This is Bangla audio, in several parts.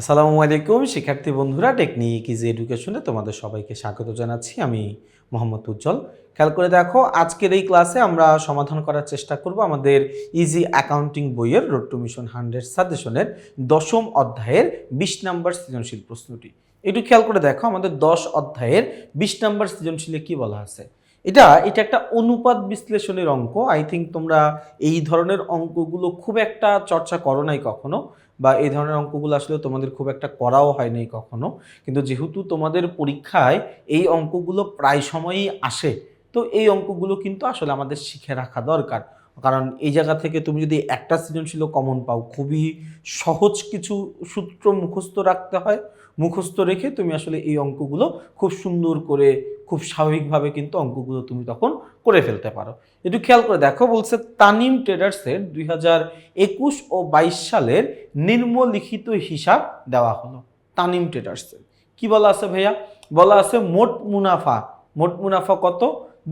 আসসালামু আলাইকুম, শিক্ষার্থী বন্ধুরা টেকনিক ইজি এডুকেশনে তোমাদের সবাইকে স্বাগত জানাচ্ছি। আমি মোহাম্মদ উজ্জ্বল। খেয়াল করে দেখো, আজকের এই ক্লাসে আমরা সমাধান করার চেষ্টা করব আমাদের ইজি অ্যাকাউন্টিং বইয়ের রোড টু মিশন হান্ড্রেড সাজেশনের দশম অধ্যায়ের বিশ নম্বর সৃজনশীল প্রশ্নটি। একটু খেয়াল করে দেখো, আমাদের দশ অধ্যায়ের বিশ নম্বর সৃজনশীলে কি বলা আছে? এটা এটা একটা অনুপাত বিশ্লেষণের অঙ্ক। আই থিঙ্ক তোমরা এই ধরনের অঙ্কগুলো খুব একটা চর্চা করো নাই কখনো। বা এই ধরনের অঙ্কগুলো আসলে তোমাদের খুব একটা করাও হয়নি কখনো। কিন্তু যেহেতু তোমাদের পরীক্ষায় এই অঙ্কগুলো প্রায় সময়ই আসে, তো এই অঙ্কগুলো কিন্তু আসলে আমাদের শিখে রাখা দরকার। কারণ এই জায়গা থেকে তুমি যদি একটা সৃজনশীল কমন পাও, খুবই সহজ কিছু সূত্র মুখস্থ রাখতে হয়। মুখস্থ রেখে তুমি আসলে এই অঙ্কগুলো খুব সুন্দর করে, খুব স্বাভাবিকভাবে কিন্তু অঙ্কগুলো তুমি তখন করে ফেলতে পারো। একটু খেয়াল করে দেখো, বলছে তানিম ট্রেডার্সের দুই হাজার একুশ ও বাইশ সালের নিম্নলিখিত হিসাব দেওয়া হলো, তানিম ট্রেডার্সের। কি বলা আছে ভাইয়া? বলা আছে মোট মুনাফা মোট মুনাফা কত?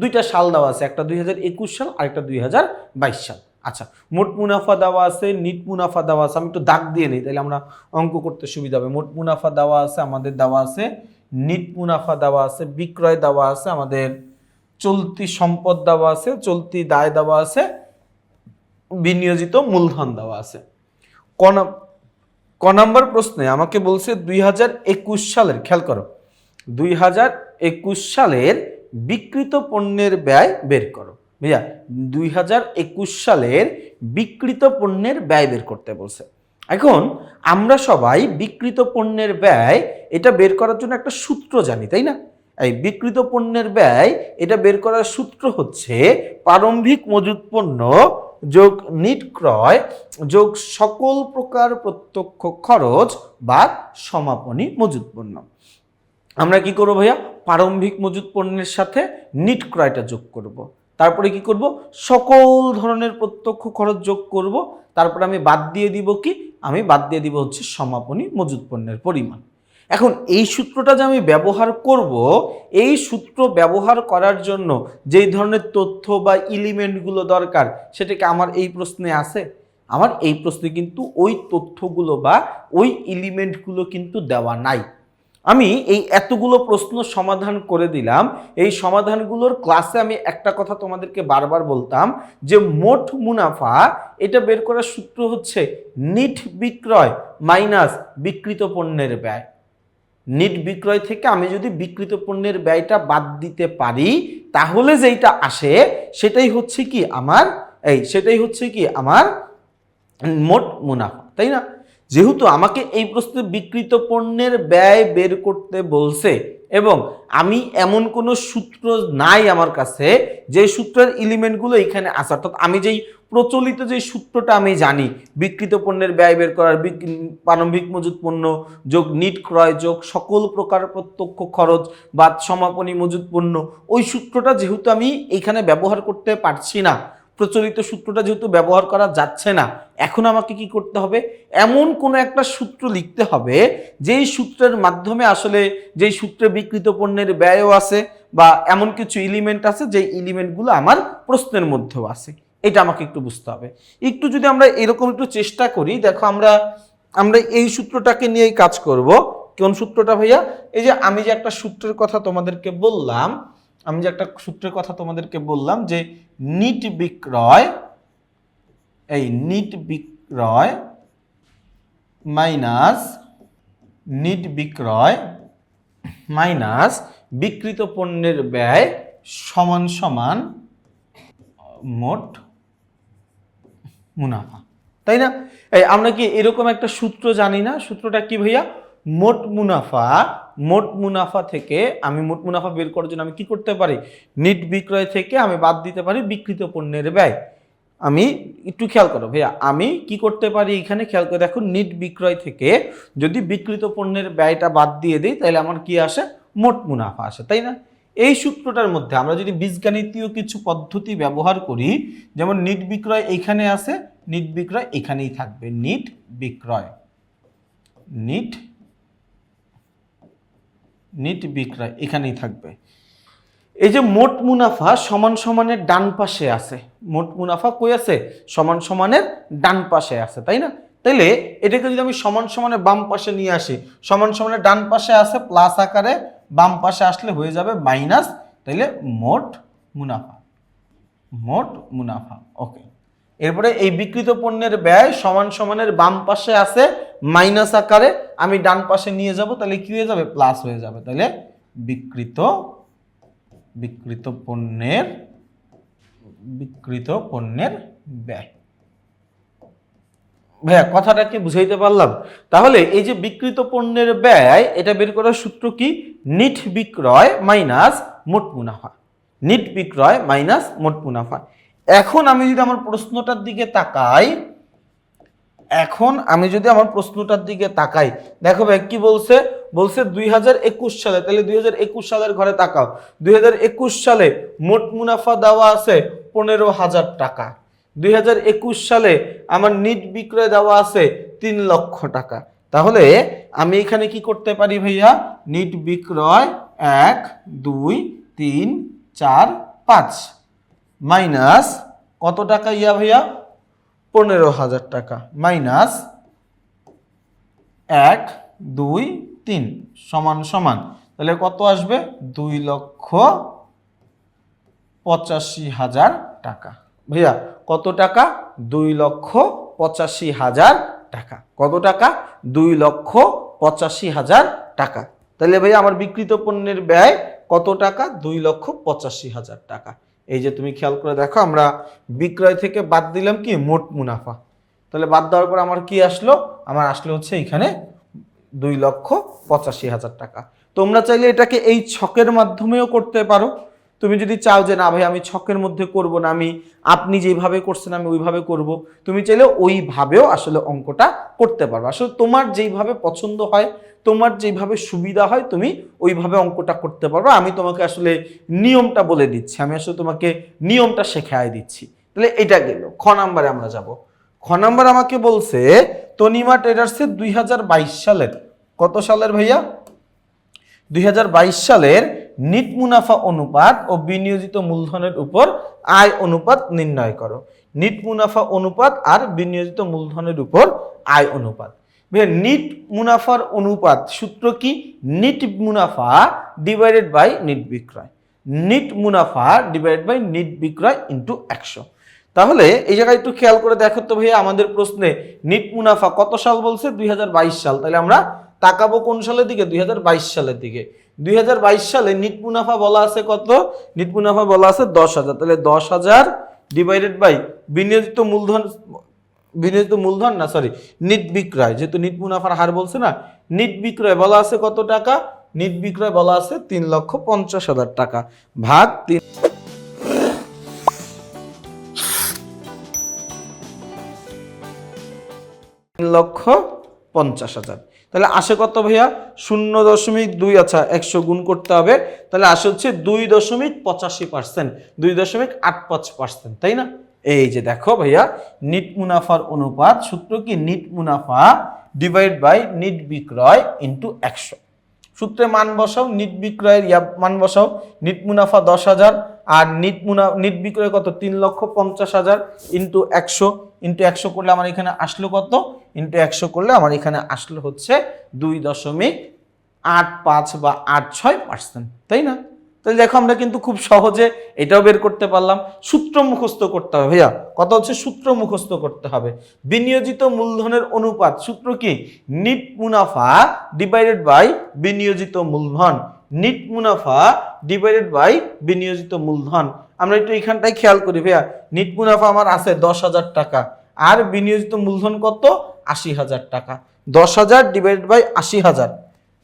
দুইটা সাল দেওয়া আছে, একটা দুই হাজার একুশ সাল আর একটা দুই হাজার বাইশ সাল। আচ্ছা মোট মুনাফা দেওয়া আছে, নিট মুনাফা দেওয়া আছে, আমি একটু দাগ দিয়ে নিই, তাহলে আমরা অঙ্ক করতে সুবিধা হবে। মোট মুনাফা দেওয়া আছে, আমাদের দেওয়া আছে, নিট মুনাফা দেওয়া আছে, বিক্রয় দেওয়া আছে, আমাদের চলতি সম্পদ দেওয়া আছে, চলতি দায় দেওয়া আছে, বিনিয়োজিত মূলধন দেওয়া আছে। ক নাম- ক নাম্বার প্রশ্নে আমাকে বলছে দুই হাজার একুশ সালের, খেয়াল করো, দুই হাজার একুশ সালের বিকৃত পণ্যের ব্যয় বের করো। ভাইয়া দুই হাজার একুশ সালের বিকৃত পণ্যের ব্যয় বের করতে বলছে। এখন আমরা সবাই বিকৃত পণ্যের ব্যয়, এটা বের করার জন্য একটা সূত্র জানি, তাই না? এই বিকৃত পণ্যের ব্যয়, এটা বের করার সূত্র হচ্ছে প্রারম্ভিক মজুত পণ্য যোগ নিট ক্রয় যোগ সকল প্রকার প্রত্যক্ষ খরচ বা সমাপনী মজুত পণ্য। আমরা কি করব ভাইয়া? প্রারম্ভিক মজুত পণ্যের সাথে নিট ক্রয়টা যোগ করব। তারপরে কি করব? সকল ধরনের প্রত্যক্ষ খরচ যোগ করব। তারপরে আমি বাদ দিয়ে দিব কি? আমি বাদ দিয়ে দিব হচ্ছে সমাপনী মজুত পণ্যের পরিমাণ। এখন এই সূত্রটা যে আমি ব্যবহার করব, এই সূত্র ব্যবহার করার জন্য যেই ধরনের তথ্য বা এলিমেন্টগুলো দরকার সেটাকে আমার এই প্রশ্নে আছে? আমার এই প্রশ্নে কিন্তু ওই তথ্যগুলো বা ওই এলিমেন্টগুলো কিন্তু দেওয়া নাই। আমি এই এতগুলো প্রশ্ন সমাধান করে দিলাম। এই সমাধানগুলোর ক্লাসে আমি একটা কথা তোমাদেরকে বারবার বলতাম যে মোট মুনাফা, এটা বের করার সূত্র হচ্ছে নিট বিক্রয় মাইনাস বিকৃত পণ্যের ব্যয়। নিট বিক্রয় থেকে আমি যদি বিকৃত পণ্যের ব্যয়টা বাদ দিতে পারি, তাহলে যেইটা আসে, সেটাই হচ্ছে কি আমার, এই, সেটাই হচ্ছে কি আমার মোট মুনাফা, তাই না? যেহেতু আমাকে এই প্রশ্নে বিকৃত পণ্যের ব্যয় বের করতে বলছে এবং আমি এমন কোনো সূত্র নাই আমার কাছে, যে সূত্রের এলিমেন্টগুলো এখানে আছে, অর্থাৎ আমি যেই প্রচলিত যে সূত্রটা আমি জানি, বিকৃত পণ্যের ব্যয় বের করার প্রারম্ভিক মজুত পণ্য, যোগ নিট ক্রয়, যোগ সকল প্রকার প্রত্যক্ষ খরচ বা সমাপনী মজুত পণ্য, ওই সূত্রটা যেহেতু আমি এখানে ব্যবহার করতে পারছি না প্রচলিত সূত্রটা যেহেতু ব্যবহার করা যাচ্ছে না, এখন আমাকে কি করতে হবে? এমন কোনো একটা সূত্র লিখতে হবে, যেই সূত্রের মাধ্যমে আসলে যেই সূত্রে বিকৃত পণ্যের ব্যয়ও আছে বা এমন কিছু এলিমেন্ট আছে যে এলিমেন্টগুলো আমার প্রশ্নের মধ্যেও আছে। এটা আমাকে একটু বুঝতে হবে। একটু যদি আমরা এরকম একটু চেষ্টা করি, দেখো আমরা আমরা এই সূত্রটাকে নিয়েই কাজ করব। কোন সূত্রটা ভাইয়া? এই যে আমি যে একটা সূত্রের কথা তোমাদেরকে বললাম আমি যে একটা সূত্রের কথা তোমাদেরকে বললাম যে নিট বিক্রয়, এই নিট বিক্রয় মাইনাস নিট বিক্রয় মাইনাস বিকৃত পণ্যের ব্যয় সমান সমান মোট মুনাফা। তাই না? এই আমরা কি এরকম একটা সূত্র জানি না? সূত্রটা কি ভাইয়া? মোট মুনাফা মোট মুনাফা থেকে আমি মোট মুনাফা বের করার জন্য আমি কি করতে পারি? নিট বিক্রয় থেকে আমি বাদ দিতে পারি বিকৃত পণ্যের ব্যয়। আমি একটু খেয়াল করো ভাইয়া, আমি কি করতে পারি এখানে খেয়াল করে দেখো, নিট বিক্রয় থেকে যদি বিকৃত পণ্যের ব্যয়টা বাদ দিয়ে দিই, তাহলে আমার কি আসে? মোট মুনাফা আসে, তাই না? এই সূত্রটার মধ্যে আমরা যদি বীজগাণিতীয় কিছু পদ্ধতি ব্যবহার করি, যেমন নিট বিক্রয় এইখানে আছে নিট বিক্রয় এখানেই থাকবে, নিট বিক্রয়, নিট নিট বিক্রয় এখানেই থাকবে। এই যে মোট মুনাফা সমান সমানের ডান পাশে আছে। মোট মুনাফা কই আছে? সমান সমানের ডান পাশে আছে, তাই না? তাইলে এটাকে যদি আমি সমান সমানের বাম পাশে নিয়ে আসি, সমান সমানের ডান পাশে আছে প্লাস আকারে বাম পাশে আসলে হয়ে যাবে মাইনাস, তাইলে মোট মুনাফা। মোট মুনাফা, ওকে। এরপরে এই বিকৃত পণ্যের ব্যয় সমান সমানের বাম পাশে আছে মাইনাস আকারে আমি ডান পাশে নিয়ে যাব, তাহলে কি হয়ে যাবে? প্লাস হয়ে যাবে। তাহলে বিকৃত বিকৃত পণ্যের বিকৃত পণ্যের ব্যয়। ভাইয়া, কথাটা কি বুঝাইতে পারলাম? তাহলে এই যে বিকৃত পণ্যের ব্যয়, এটা বের করার সূত্র কি? নিট বিক্রয় মাইনাস মোট মুনাফা। নিট বিক্রয় মাইনাস মোট মুনাফা। এখন আমি যদি আমার প্রশ্নটার দিকে তাকাই এখন আমি যদি আমার প্রশ্নটার দিকে তাকাই, দেখো ভাই কি বলছে? বলছে দুই হাজার একুশ সালে, তাহলে দু হাজার একুশ সালের ঘরে তাকাও। দু হাজার একুশ সালে মোট মুনাফা দেওয়া আছে পনেরো হাজার টাকা। দুই হাজার একুশ সালে আমার নিট বিক্রয় দেওয়া আছে তিন লক্ষ টাকা। তাহলে আমি এখানে কি করতে পারি ভাইয়া? নিট বিক্রয় এক, দুই, তিন, চার, পাঁচ। মাইনাস কত টাকা ইয়া ভাইয়া? পনেরো হাজার টাকা। মাইনাস এক, দুই, তিন, সমান সমান। তাহলে কত আসবে? দুই লক্ষ পঁচাশি হাজার টাকা। ভাইয়া, কত টাকা? দুই লক্ষ পঁচাশি হাজার টাকা। কত টাকা? দুই লক্ষ পঁচাশি হাজার টাকা। তাহলে ভাইয়া, আমার বিকৃত পণ্যের ব্যয় কত টাকা? দুই লক্ষ পঁচাশি হাজার টাকা। এই যে তুমি খেয়াল করে দেখো, আমরা বিক্রয় থেকে বাদ দিলাম কি? মোট মুনাফা। তাহলে বাদ দেওয়ার পর আমার কি আসলো? আমার আসলে হচ্ছে এখানে দুই লক্ষ পঁচাশি হাজার টাকা। তোমরা চাইলে এটাকে এই ছকের মাধ্যমেও করতে পারো। তুমি যদি চাও যে, না ভাই, আমি ছকের মধ্যে করব না, আমি, আপনি যেভাবে করছেন, আমি ওইভাবে করব, তুমি চাইলে ওইভাবেও আসলে অঙ্কটা করতে পারবে। আসলে তোমার যেইভাবে পছন্দ হয়, তোমার যেইভাবে সুবিধা হয়, তুমি ওইভাবে অঙ্কটা করতে পারবে। আমি তোমাকে আসলে নিয়মটা বলে দিচ্ছি। আমি আসলে তোমাকে নিয়মটা শেখায় দিচ্ছি। তাহলে এটা গেল। খ নাম্বারে আমরা যাব। খ নাম্বার আমাকে বলছে, তনিমা ট্রেডার্সের দুই হাজার বাইশ সালের, কত সালের ভাইয়া? দুই হাজার বাইশ সালের নিট মুনাফা অনুপাত ও বিনিয়োজিত মূলধনের উপর আয় অনুপাত নির্ণয় করো। নিট মুনাফা অনুপাত আর বিনিয়োজিত মূলধনের উপর আয় অনুপাত। নিট মুনাফার অনুপাত সূত্র কি? নিট মুনাফা ডিভাইডেড বাই নিট বিক্রয়। নিট মুনাফা ডিভাইডেড বাই নিট বিক্রয় ইন্টু একশো। তাহলে এই জায়গায় একটু খেয়াল করে দেখো তো ভাইয়া, আমাদের প্রশ্নে নিট মুনাফা কত সাল বলছে? দুই হাজার বাইশ সাল। তাহলে আমরা তাকাবো কোন সালের দিকে? দুই হাজার বাইশ সালের দিকে। দুই হাজার বাইশ সালে নিট মুনাফা বলা আছে কত? নিট মুনাফা বলা আছে দশ হাজার। তাহলে দশ হাজার ডিভাইডেড বাই বিনিয়োজিত মূলধন বিনিয়োজিত মূলধন না সরি নিট বিক্রয়। যেহেতু নিট মুনাফার হার বলছে না নিট বিক্রয় বলা আছে কত টাকা? নিট বিক্রয় বলা আছে তিন লক্ষ পঞ্চাশ হাজার টাকা। ভাগ তিন তিন লক্ষ পঞ্চাশ হাজার। তাহলে আসে কত ভাইয়া? শূন্য দশমিক দুই আচ্ছা একশো গুণ করতে হবে। তাহলে আসে হচ্ছে দুই দশমিক পঁচাশি পার্সেন্ট, দুই দশমিক আট পাঁচ পার্সেন্ট, তাই না? এই যে দেখো ভাইয়া, নিট মুনাফার অনুপাত, সূত্র কি? নিট মুনাফা ডিভাইড বাই নিট বিক্রয় ইন্টু একশো। সূত্রে মান বসাও, নিট বিক্রয়ের ইয়া মান বসাও, নিট মুনাফা দশ হাজার, আর নিট মুনা, নিট বিক্রয় কত? তিন লক্ষ পঞ্চাশ হাজার ইন্টু একশো ইন্টু একশো করলে আমার এখানে আসলো কত? ইন্টু একশো করলে আমার এখানে আসলো হচ্ছে দুই দশমিক আট পাঁচ বা আট ছয় পার্সেন্ট, তাই না? তাহলে দেখো আমরা কিন্তু খুব সহজে এটাও বের করতে পারলাম। সূত্র মুখস্থ করতে হবে। ভাইয়া, কথা হচ্ছে সূত্র মুখস্থ করতে হবে। বিনিয়োজিত মূলধনের অনুপাত, সূত্র কি? নিট মুনাফা ডিভাইডেড বাই বিনিয়োজিত মূলধন। নিট মুনাফা ডিভাইডেড বাই বিনিয়োজিত মূলধন। আমরা একটু এখানটায় খেয়াল করি ভাইয়া। নিট মুনাফা আমার আছে দশ হাজার টাকা, আর বিনিয়োজিত মূলধন কত? আশি হাজার টাকা। দশ হাজার ডিভাইডেড বাই আশি হাজার।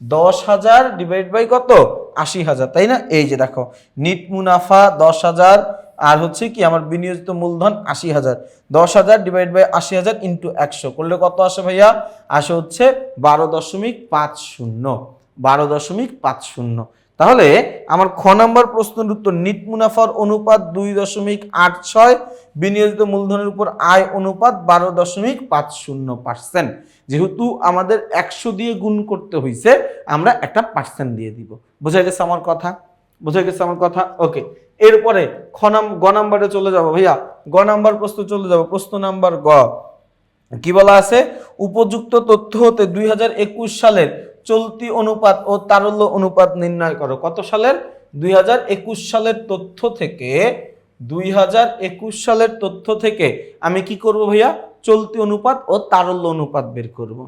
দশ হাজার ডিভাইড বাই কত? আশি হাজার, তাই না? এই যে দেখো নিট মুনাফা দশ হাজার, আর হচ্ছে কি আমার বিনিয়োজিত মূলধন আশি হাজার। দশ হাজার ডিভাইড বাই আশি হাজার ইন্টু একশো। করলে কত আসে ভাইয়া? আসে হচ্ছে বারো দশমিক পাঁচ শূন্য। বারো দশমিক পাঁচ শূন্য। তাহলে আমার খ নাম্বার প্রশ্নের উত্তর নিট মুনাফার অনুপাত দুই দশমিক আট ছয়, বিনিয়োজিত মূলধনের উপর আয় অনুপাত বারো দশমিক পাঁচ শূন্য পার্সেন্ট। যেহেতু আমাদের একশো দিয়ে গুণ করতে হয়েছে আমরা একটা পার্সেন্ট দিয়ে দিব। বোঝা গেছে আমার কথা? বোঝা গেছে আমার কথা? ওকে। এরপরে খ নাম, গ নাম্বারে চলে যাব ভাইয়া। গ নাম্বার প্রশ্ন চলে যাব। প্রশ্ন নাম্বার গ। কি বলা আছে? উপযুক্ত তথ্য হতে দুই হাজার একুশ সালের চলতি অনুপাত ও তারল্য অনুপাত নির্ণয় করো। কত সালের? দুই হাজার একুশ সালের তথ্য থেকে, দুই হাজার একুশ সালের তথ্য থেকে আমি কি করব ভাইয়া? চলতি অনুপাত ও তারল্য অনুপাত বের করব।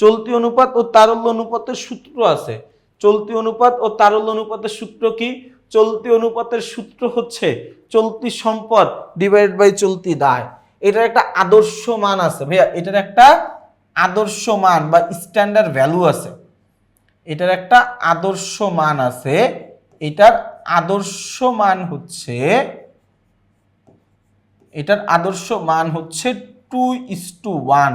চলতি অনুপাত ও তারল্য অনুপাতের সূত্র আছে। চলতি অনুপাত ও তারল্য অনুপাতের সূত্র কি? চলতি অনুপাতের সূত্র হচ্ছে চলতি সম্পদ ডিভাইড বাই চলতি দায়। এটার একটা আদর্শ মান আছে ভাইয়া। এটার একটা আদর্শ মান বা স্ট্যান্ডার্ড ভ্যালু আছে। এটার একটা আদর্শ মান আছে। এটার আদর্শ মান হচ্ছে, এটার আদর্শ মান হচ্ছে two is to one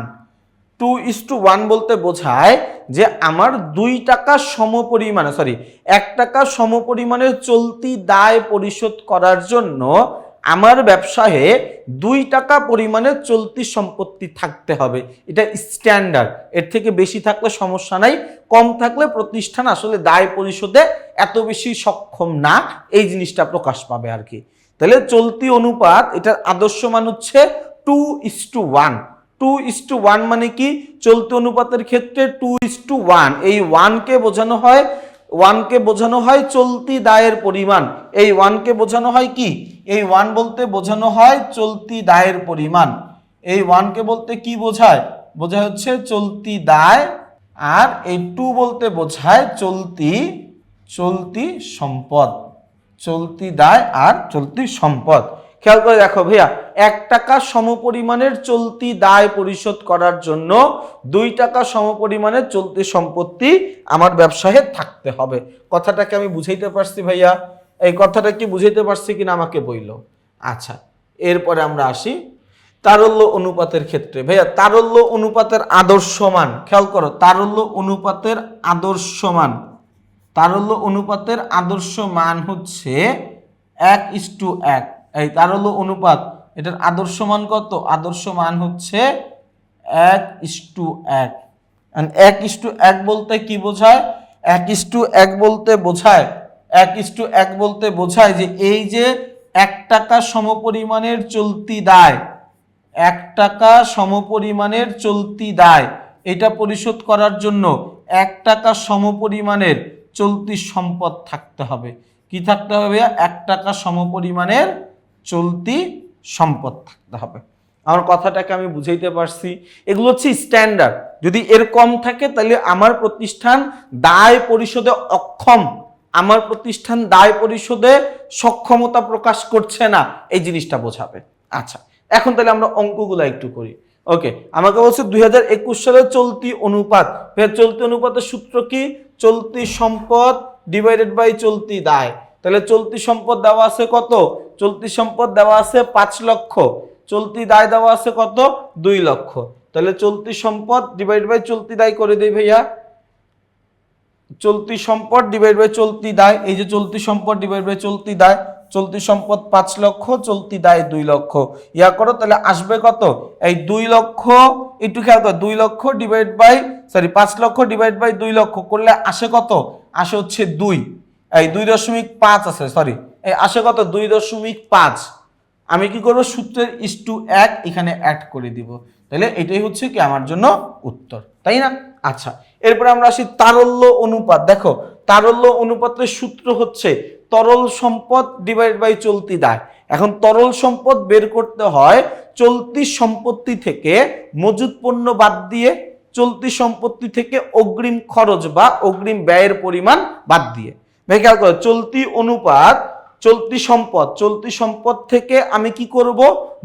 two is to one বলতে বোঝায় যে আমার দুই টাকা সমপরিমাণে সরি এক টাকা সমপরিমাণের চলতি দায় পরিশোধ করার জন্য আমার ব্যবসায়ে দুই টাকা পরিমাণে চলতি সম্পত্তি থাকতে হবে। এটা স্ট্যান্ডার্ড এর থেকে বেশি থাকলে সমস্যা নাই, কম থাকলে প্রতিষ্ঠান আসলে দায় পরিশোধে এত বেশি সক্ষম না, এই জিনিসটা প্রকাশ পাবে আর কি। তাহলে চলতি অনুপাত, এটার আদর্শ মান হচ্ছে two is to one two is to one মানে কি? চলতি অনুপাতের ক্ষেত্রে টু ইস টু ওয়ান এই ওয়ানকে বোঝানো হয় ওয়ানকে বোঝানো হয় চলতি দায়ের পরিমাণ। এই ওয়ানকে বোঝানো হয় কি? এই ওয়ান বলতে বোঝানো হয় চলতি দায়ের পরিমাণ। এই ওয়ানকে বলতে কি বোঝায়? বোঝায় হচ্ছে চলতি দায় আর এই টু বলতে বোঝায় চলতি চলতি সম্পদ। চলতি দায় আর চলতি সম্পদ। খেয়াল করে দেখো ভাইয়া, এক টাকা সমপরিমাণের চলতি দায় পরিশোধ করার জন্য দুই টাকা সমপরিমাণের চলতি সম্পত্তি আমার ব্যবসায় থাকতে হবে। কথাটাকে আমি বুঝাইতে পারছি ভাইয়া? এই কথাটা কি বুঝাইতে পারছি কিনা আমাকে বইল? আচ্ছা এরপরে আমরা আসি। তারল্য অনুপাতের ক্ষেত্রে। ভাইয়া, তারল্য অনুপাতের আদর্শমান খেয়াল করো, তারল্য অনুপাতের আদর্শমান তারল্য অনুপাতের আদর্শ মান হচ্ছে এক ইস টু এক। এই তার হলো অনুপাত। এটার আদর্শ মান কত? আদর্শ মান হচ্ছে এক ইস টু এক এক ইস টু এক বলতে কি বোঝায়? এক ইস টু এক বলতে বোঝায়? এক ইস টু এক বলতে বোঝায় যে এই যে এক টাকা সমপরিমাণের চলতি দায়, এক টাকা সমপরিমাণের চলতি দায়, এটা পরিশোধ করার জন্য এক টাকা সমপরিমাণের চলতি সম্পদ থাকতে হবে। কি থাকতে হবে এক টাকা সমপরিমাণের চলতি সম্পদ থাকতে হবে। আমার কথাটাকে আমি বুঝাইতে পারছি। এগুলো হচ্ছে স্ট্যান্ডার্ড যদি এর কম থাকে, তাহলে আমার প্রতিষ্ঠান দায় পরিশোধে অক্ষম। আমার প্রতিষ্ঠান দায় পরিশোধে সক্ষমতা প্রকাশ করছে না। এই জিনিসটা বোঝাবে। আচ্ছা এখন তাহলে আমরা অঙ্কগুলো একটু করি। ওকে, আমাকে বলছে দুই হাজার একুশ সালের চলতি অনুপাত। চলতি অনুপাতের সূত্র কি? চলতি সম্পদ ডিভাইডেড বাই চলতি দায়। তাহলে চলতি সম্পদ দেওয়া আছে কত? চলতি সম্পদ দেওয়া আছে পাঁচ লক্ষ, চলতি দায় দেওয়া আছে কত? দুই লক্ষ। তাহলে চলতি সম্পদ ডিভাইড বাই চলতি দায় করে দেই ভাইয়া। চলতি সম্পদ ডিভাইড বাই চলতি দায়, এই যে চলতি সম্পদ ডিভাইড বাই চলতি দায়, চলতি সম্পদ পাঁচ লক্ষ, চলতি দায় দুই লক্ষ। ইয়া করো, তাহলে আসবে কত? এই দুই লক্ষ, একটু খেয়াল করো, দুই লক্ষ ডিভাইড বাই সরি পাঁচ লক্ষ ডিভাইড বাই দুই লক্ষ করলে আসে কত? আসে হচ্ছে দুই। এই দুই দশমিক পাঁচ আছে সরি আসে কত? দুই দশমিক পাঁচ। আমি কি করব? সূত্রের ইস টু এক এখানে অ্যাড করে দিব। তাহলে এটাই হচ্ছে কি আমার জন্য উত্তর, তাই না? আচ্ছা এরপরে আমরা আসি তারল্য অনুপাত। দেখো, তারল্য অনুপাতের সূত্র হচ্ছে তরল সম্পদ ডিভাইড বাই চলতি দায়। এখন তরল সম্পদ বের করতে হয় চলতি সম্পত্তি থেকে মজুদ পণ্য বাদ দিয়ে, চলতি সম্পত্তি থেকে অগ্রিম খরচ বা অগ্রিম ব্যয়ের পরিমাণ বাদ দিয়ে। ভাই, খেয়াল করো, চলতি অনুপাত চলতি সম্পদ চলতি সম্পদ থেকে আমি কি করব?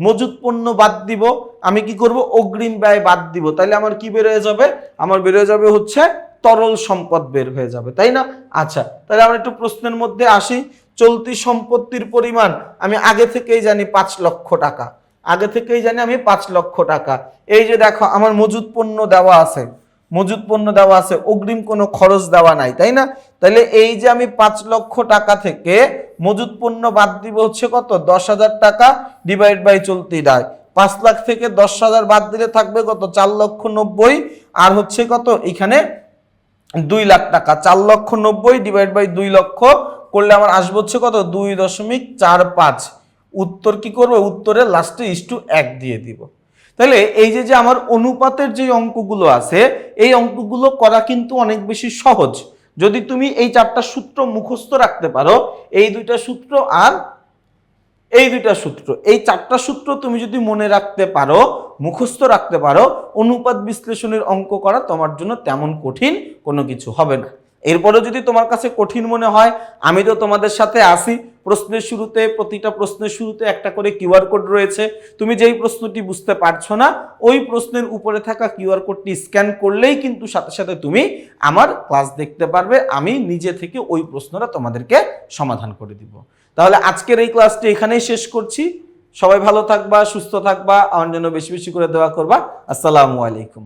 মজুদ পণ্য বাদ দিব। আমি কি করব? অগ্রিম ব্যয় বাদ দিব। তাইলে আমার কি বের হয়ে যাবে? আমার বের হয়ে যাবে হচ্ছে তরল সম্পদ বের হয়ে যাবে। তাই না? আচ্ছা তাহলে আমরা একটু প্রশ্নের মধ্যে আসি। চলতি সম্পত্তির পরিমাণ আমি আগে থেকেই জানি পাঁচ লক্ষ টাকা। আগে থেকেই জানি আমি পাঁচ লক্ষ টাকা। এই যে দেখো, আমার মজুদ পণ্য দেওয়া আছে। মজুদ পণ্য দেওয়া আছে, অগ্রিম কোনো খরচ দেওয়া নাই, তাই না? তাহলে এই যে আমি পাঁচ লক্ষ টাকা থেকে মজুদ পণ্য বাদ দিব হচ্ছে কত? দশ হাজার টাকা ডিভাইড বাই চলতি দায়। পাঁচ লাখ থেকে দশ হাজার বাদ দিলে থাকবে কত? চার লক্ষ নব্বই, আর হচ্ছে কত? এখানে দুই লাখ টাকা। চার লক্ষ নব্বই ডিভাইড বাই দুই লক্ষ করলে আমার আসবে হচ্ছে কত? দুই দশমিক চার পাঁচ। উত্তর কি করবে? উত্তরে লাস্টে ইস টু এক দিয়ে দিব। তাহলে এই যে যে আমার অনুপাতের যে অঙ্কগুলো আছে, এই অঙ্কগুলো করা কিন্তু অনেক বেশি সহজ। যদি তুমি এই চারটা সূত্র মুখস্থ রাখতে পারো, এই দুইটা সূত্র আর এই দুইটা সূত্র, এই চারটা সূত্র তুমি যদি মনে রাখতে পারো, মুখস্থ রাখতে পারো, অনুপাত বিশ্লেষণের অঙ্ক করা তোমার জন্য তেমন কঠিন কোনো কিছু হবে না। এরপরে যদি তোমার কাছে কঠিন মনে হয়, আমি তো তোমাদের সাথে আসি প্রশ্নের শুরুতে, প্রতিটা প্রশ্নের শুরুতে একটা করে কিউআর কোড রয়েছে। তুমি যেই প্রশ্নটি বুঝতে পারছ না, ওই প্রশ্নের উপরে থাকা কিউআর কোডটি স্ক্যান করলেই কিন্তু সাথে সাথে তুমি আমার ক্লাস দেখতে পারবে, আমি নিজে থেকে ওই প্রশ্নটা তোমাদেরকে সমাধান করে দিব। তাহলে আজকের এই ক্লাসটি এখানেই শেষ করছি। সবাই ভালো থাকবা, সুস্থ থাকবা, আমার জন্য বেশি বেশি করে দোয়া করবা। আসসালামু আলাইকুম।